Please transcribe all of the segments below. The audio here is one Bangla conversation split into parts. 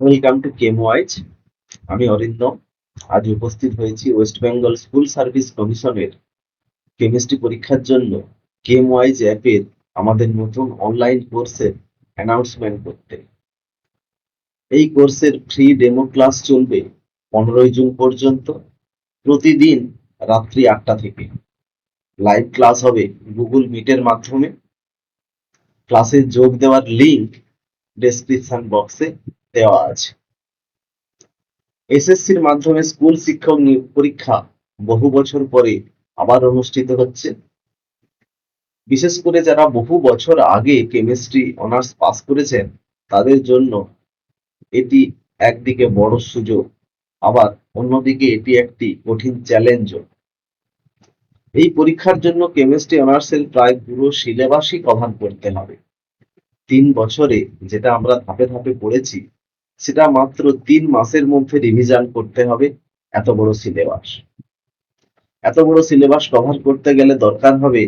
ওয়েলকাম টু কেম ওয়াইজ আমি অরিন্দম। আজ উপস্থিত হয়েছি ওয়েস্ট বেঙ্গল স্কুল সার্ভিস কমিশনের কেমিস্ট্রি পরীক্ষার জন্য। কেম ওয়াইজ অ্যাপের আমাদের নতুন অনলাইন কোর্সের অ্যানাউন্সমেন্ট করতে। এই কোর্সের ফ্রি ডেমো ক্লাস চলবে পনেরোই জুন পর্যন্ত। প্রতিদিন রাত্রি আটটা থেকে। লাইভ ক্লাস হবে গুগল মিটের মাধ্যমে। ক্লাসে যোগ দেওয়ার লিঙ্ক ডেসক্রিপশন বক্সে দেওয়া আছে। এসএসসির মাধ্যমে স্কুল শিক্ষক নিয়োগ পরীক্ষা বহু বছর পরে আবার অনুষ্ঠিত হচ্ছে। বিশেষ করে যারা বহু বছর আগে কেমিস্ট্রি অনার্স পাস করেছেন, তাদের জন্য এটি একদিকে বড় সুযোগ, আবার অন্যদিকে এটি একটি কঠিন চ্যালেঞ্জও এই পরীক্ষার জন্য কেমিস্ট্রি অনার্সের প্রায় পুরো সিলেবাসই কভার করতে হবে। তিন বছরে যেটা আমরা ধাপে ধাপে পড়েছি সেটা মাত্র তিন মাসের মধ্যে রিভিশন করতে হবে। এত বড় সিলেবাস এত বড় সিলেবাস কভার করতে গেলে দরকার হবে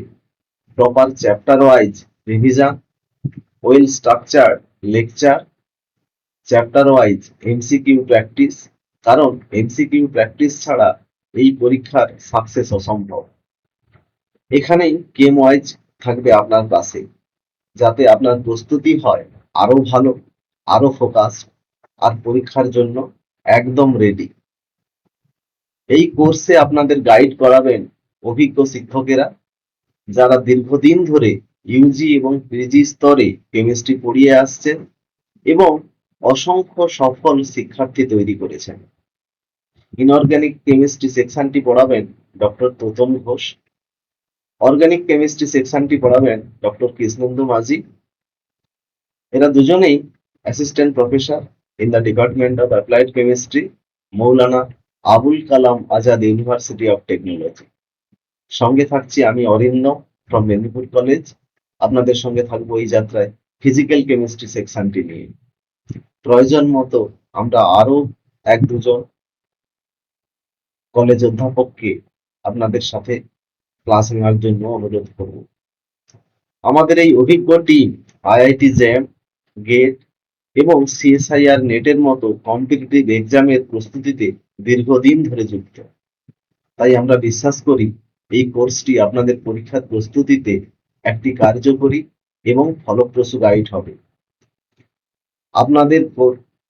proper chapter wise revision well structure lecture chapter wise MCQ practice কারণ এমসিকিউ প্র্যাকটিস ছাড়া এই পরীক্ষার সাকসেস অসম্ভব। এখানেই কেম ওয়াইজ থাকবে আপনার পাশে যাতে আপনার প্রস্তুতি হয় আরও ভালো, আরও ফোকাস আর পরীক্ষার জন্য একদম রেডি এই কোর্সে আপনাদের গাইড করাবেন অভিজ্ঞ শিক্ষকেরা, যারা দীর্ঘদিন ধরে ইউজি এবং পিজি স্তরে কেমিস্ট্রি পড়িয়ে আসছেন এবং অসংখ্য সফল শিক্ষার্থী তৈরি করেছেন। ইনঅর্গানিক কেমিস্ট্রি সেকশনটি পড়াবেন doctor Totam Ghosh. Organic chemistry সেকশনটি পড়াবেন ডক্টর কৃষ্ণেন্দু মাঝি এরা দুজনেই assistant professor in the department of applied chemistry Maulana Abul Kalam Azad university of technology সঙ্গে থাকছি আমি অরিন্দম ফ্রম মেদিনীপুর কলেজ আপনাদের সঙ্গে থাকব এই যাত্রায় ফিজিক্যাল কেমিস্ট্রি সেকশনটি নিয়ে। প্রয়োজন মতো আমরা আরও এক দুজন কলেজ অধ্যাপককে আপনাদের সাথে ক্লাস নেওয়ার জন্য অনুরোধ করব। আমাদের এই অভিজ্ঞ টিম আইআইটি জ্যাম, গেট এবং সিএসআইআর নেটের মতো কম্পিটিটিভ এক্সামের প্রস্তুতিতে দীর্ঘদিন ধরে যুক্ত। তাই আমরা বিশ্বাস করি, এই কোর্সটি আপনাদের পরীক্ষার প্রস্তুতিতে একটি কার্যকরী এবং ফলপ্রসূ গাইড হবে। আপনাদের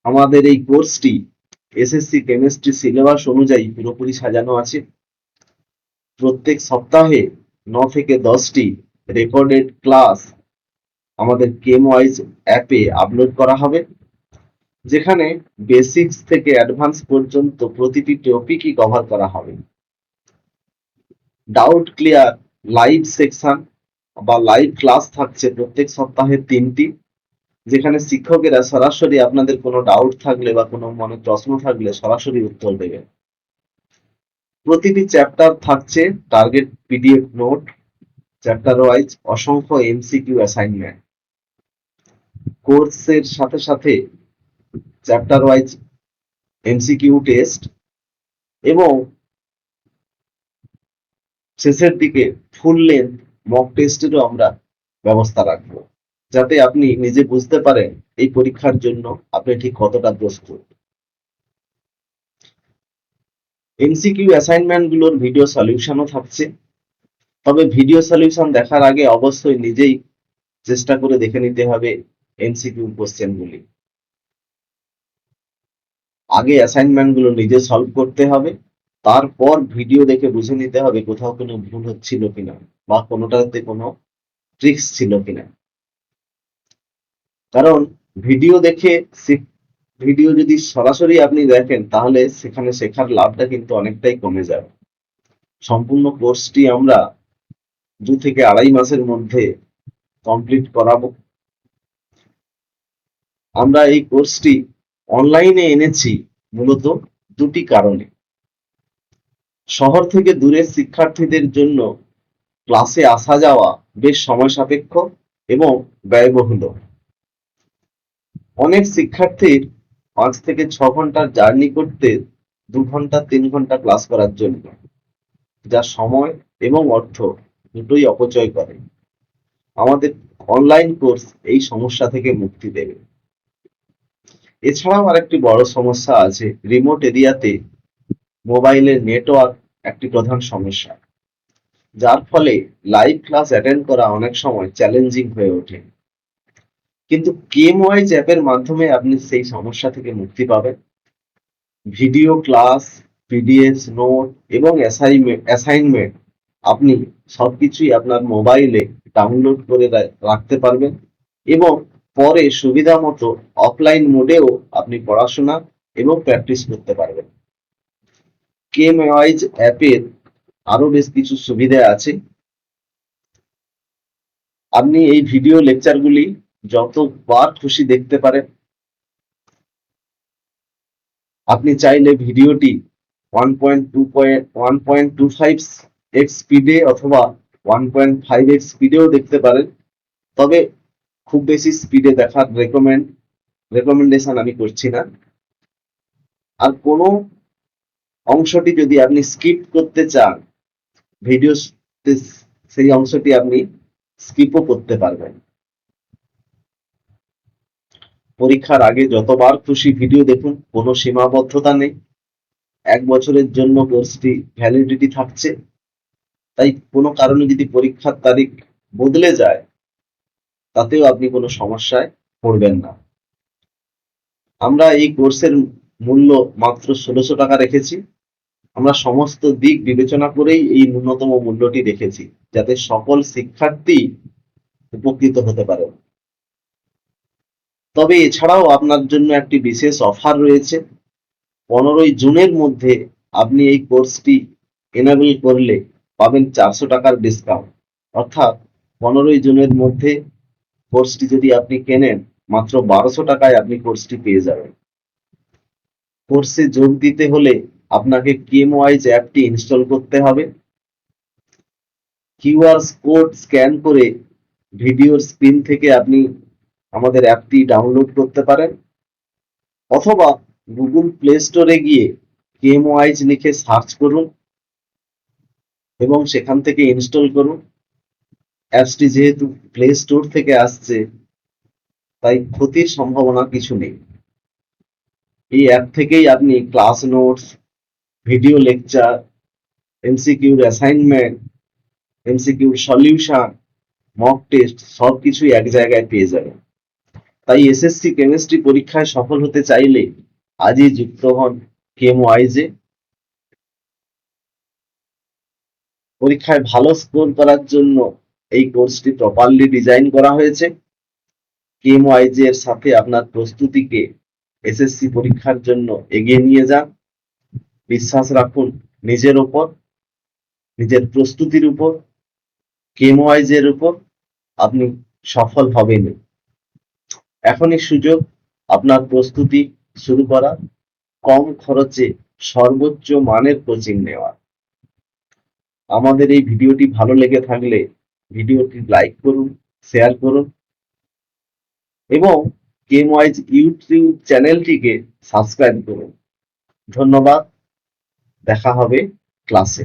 আমাদের এই কোর্সটি এসএসসি কেমিস্ট্রি সিলেবাস অনুযায়ী পুরোপুরি সাজানো আছে। প্রত্যেক সপ্তাহে ন থেকে দশটি রেকর্ডেড ক্লাস আমাদের কেম ওয়াইজ অ্যাপে আপলোড করা হবে, যেখানে বেসিক্স থেকে অ্যাডভান্স পর্যন্ত প্রতিটি টপিকই কভার করা হবে। ডাউট ক্লিয়ার লাইভ সেকশন বা লাইভ ক্লাস থাকছে প্রত্যেক সপ্তাহে তিনটি, যেখানে শিক্ষকেরা সরাসরি আপনাদের কোনো ডাউট থাকলে বা কোনো মনে প্রশ্ন থাকলে সরাসরি উত্তর দেবেন। প্রতিটি চ্যাপ্টার থাকছে target PDF note chapter wise অসংখ্য এমসিকিউ অ্যাসাইনমেন্ট কোর্সের সাথে সাথে চ্যাপ্টার ওয়াইজ এমসিকিউ টেস্ট এবং শেষের দিকে ফুল লেন্থ মক টেস্টেরও আমরা ব্যবস্থা রাখব। যাতে আপনি নিজে বুঝতে পারেন এই পরীক্ষার জন্য আপনি ঠিক কতটা প্রস্তুত। এমসিকিউ অ্যাসাইনমেন্টগুলোর ভিডিও সলিউশনও থাকছে। তবে ভিডিও সলিউশন দেখার আগে অবশ্যই নিজেই চেষ্টা করে দেখে নিতে হবে এমসিকিউ কোশ্চেনগুলি। আগে অ্যাসাইনমেন্টগুলো নিজে সলভ করতে হবে, তারপর ভিডিও দেখে বুঝে নিতে হবে কোথাও কোনো ভুল হচ্ছিল কিনা বা কোনোটাতে কোনো ট্রিক্স ছিল কিনা। কারণ ভিডিও দেখে ভিডিও যদি সরাসরি আপনি দেখেন তাহলে সেখানে শেখার লাভটা কিন্তু অনেকটাই কমে যাবে। সম্পূর্ণ কোর্সটি আমরা দু থেকে আড়াই মাসের মধ্যে কমপ্লিট করাবো। আমরা এই কোর্সটি অনলাইনে এনেছি মূলত দুটি কারণে। শহর থেকে দূরের শিক্ষার্থীদের জন্য ক্লাসে আসা যাওয়া বেশ সময় সাপেক্ষ এবং ব্যয়বহুল। অনেক শিক্ষার্থীর পাঁচ থেকে ছ ঘণ্টার জার্নি করতে দু ঘণ্টা, তিন ঘণ্টা ক্লাস করার জন্য, যা সময় এবং অর্থ দুটোই অপচয় করে। আমাদের অনলাইন কোর্স এই সমস্যা থেকে মুক্তি দেবে। এছাড়াও আরেকটি বড় সমস্যা আছে রিমোট এরিয়াতে মোবাইলের নেটওয়ার্ক একটি প্রধান সমস্যা। যার ফলে লাইভ ক্লাস অ্যাটেন্ড করা অনেক সময় চ্যালেঞ্জিং হয়ে ওঠে। কিন্তু কেএমওয়াইজ অ্যাপের মাধ্যমে আপনি সেই সমস্যা থেকে মুক্তি পাবেন। ভিডিও ক্লাস পিডিএস নোট এবং অ্যাসাইনমেন্ট আপনি সবকিছুই আপনার মোবাইলে ডাউনলোড করে রাখতে পারবেন এবং পরে সুবিধা মতো অফলাইন মোডেও আপনি পড়াশোনা এবং প্র্যাকটিস করতে পারবেন। কেএমওয়াইজ অ্যাপের আরও বেশ কিছু সুবিধা আছে। আপনি এই ভিডিও লেকচারগুলি যতবার খুশি দেখতে পারেন। আপনি চাইলে ভিডিওটি one point two point one point two five x স্পিডে অথবা ওয়ান পয়েন্ট ফাইভ এক্স স্পিডেও দেখতে পারেন। তবে খুব বেশি স্পিডে দেখার রেকমেন্ড রেকমেন্ডেশন আমি করছি না। আর কোনো অংশটি যদি আপনি স্কিপ করতে চান ভিডিও সেই অংশটি আপনি স্কিপও করতে পারবেন। পরীক্ষার আগে যতবার খুশি ভিডিও দেখুন, কোনো সীমাবদ্ধতা নেই। এক বছরের জন্য কোর্সটি ভ্যালিডিটি থাকছে। তাই কোনো কারণে যদি পরীক্ষার তারিখ বদলে যায়, তাতেও আপনি কোনো সমস্যায় পড়বেন না। আমরা এই কোর্সের মূল্য মাত্র ষোলোশো টাকা রেখেছি। আমরা সমস্ত দিক বিবেচনা করেই এই ন্যূনতম মূল্যটি রেখেছি, যাতে সকল শিক্ষার্থী উপকৃত হতে পারে। তবে এছাড়াও আপনার জন্য একটি বিশেষ অফার রয়েছে। পনেরোই জুনের মধ্যে আপনি এই কোর্সটি এনাবেল করলে পাবেন চারশো টাকার ডিসকাউন্ট অর্থাৎ পনেরোই জুনের মধ্যে কোর্সটি যদি আপনি কেনেন, মাত্র বারোশো টাকায় আপনি কোর্সটি পেয়ে যাবেন। কোর্সে যোগ দিতে হলে আপনাকে কেমওয়াইজ অ্যাপটি ইনস্টল করতে হবে। কিউআর কোড স্ক্যান করে ভিডিওর স্ক্রিন থেকে আপনি আমাদের অ্যাপটি ডাউনলোড করতে পারেন। অথবা গুগল প্লে স্টোরে গিয়ে কেমওয়াইজ লিখে সার্চ করুন। এবং সেখান থেকে ইনস্টল করুন। অ্যাপসটি যেহেতু প্লে স্টোর থেকে আসছে, তাই ক্ষতির সম্ভাবনা কিছু নেই। এই অ্যাপ থেকেই আপনি ক্লাস নোটস ভিডিও লেকচার এমসিকিউর অ্যাসাইনমেন্ট এমসিকিউর সলিউশন মক টেস্ট সব কিছুই এক জায়গায় পেয়ে যাবেন। তাই এসএসসি কেমিস্ট্রি পরীক্ষায় সফল হতে চাইলে আজই যুক্ত হন কেমওয়াইজে পরীক্ষায় ভালো স্কোর করার জন্য এই কোর্সটি প্রপারলি ডিজাইন করা হয়েছে। কেমওয়াইজ এর সাথে আপনার প্রস্তুতিকে এসএসসি পরীক্ষার জন্য এগিয়ে নিয়ে যান। বিশ্বাস রাখুন, নিজের উপর নিজের প্রস্তুতির উপর কেমওয়াইজ এর উপর আপনি সফল হবেন। এখনই সুযোগ, আপনার প্রস্তুতি শুরু করা কম খরচে সর্বোচ্চ মানের কোচিং নেওয়া আমাদের এই ভিডিওটি ভালো লেগে থাকলে ভিডিওটি লাইক করুন শেয়ার করুন এবং কেমওয়াইজ ইউটিউব চ্যানেলটিকে সাবস্ক্রাইব করুন। ধন্যবাদ, দেখা হবে ক্লাসে